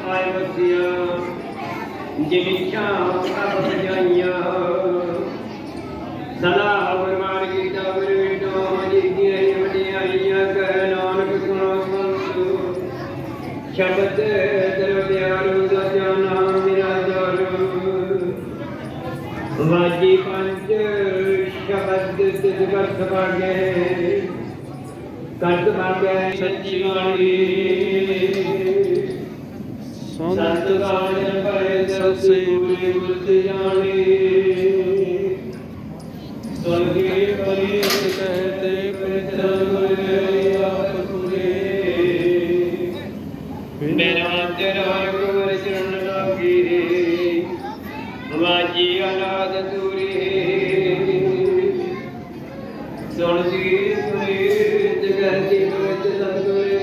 प्रायवस्य जिमिक्षा प्रपजन्य सदा भगवान की तावर विटो मजिज्ञ यमने अय्य कह नानक सुनो संसु शब्द द्रव्यारु दजानाम निराजारु वाजी पंच शब्द तिजकर सभागे कर्तभागे सच्चिवाणी ਜਰ ਵਾਜੀ ਪੰਜ ਸ਼ਬਦ ਤਿਸ ਕਰਤ ਬਾਗੇ ਕਰਤ ਬਾਗੇ ਸੱਚੀ ਬਾਣੀ ਸੰਤ ਗਾਣ ਪਏ ਸਸੇ ਪੂਰੇ ਗੁਰਤ ਜਾਣੇ ਸਵਰਗੀ ਪਰੀ ਕਹਤੇ ਪ੍ਰਿਤਨ ਗੁਰੇ ਆਪ ਪੂਰੇ ਮੇਰਾ ਤੇਰਾ ਗੁਰ ਚਰਨ ਲਾਗੀ ਵਾਜੀ ਅਨਾਦ ਤੂਰੀ ਸੁਣ ਜੀ ਸੁਣੀ ਜਗਤੀ ਵਿੱਚ ਸਤਗੁਰੇ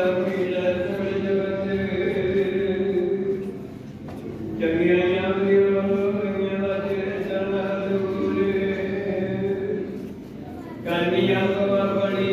கையம்பவடி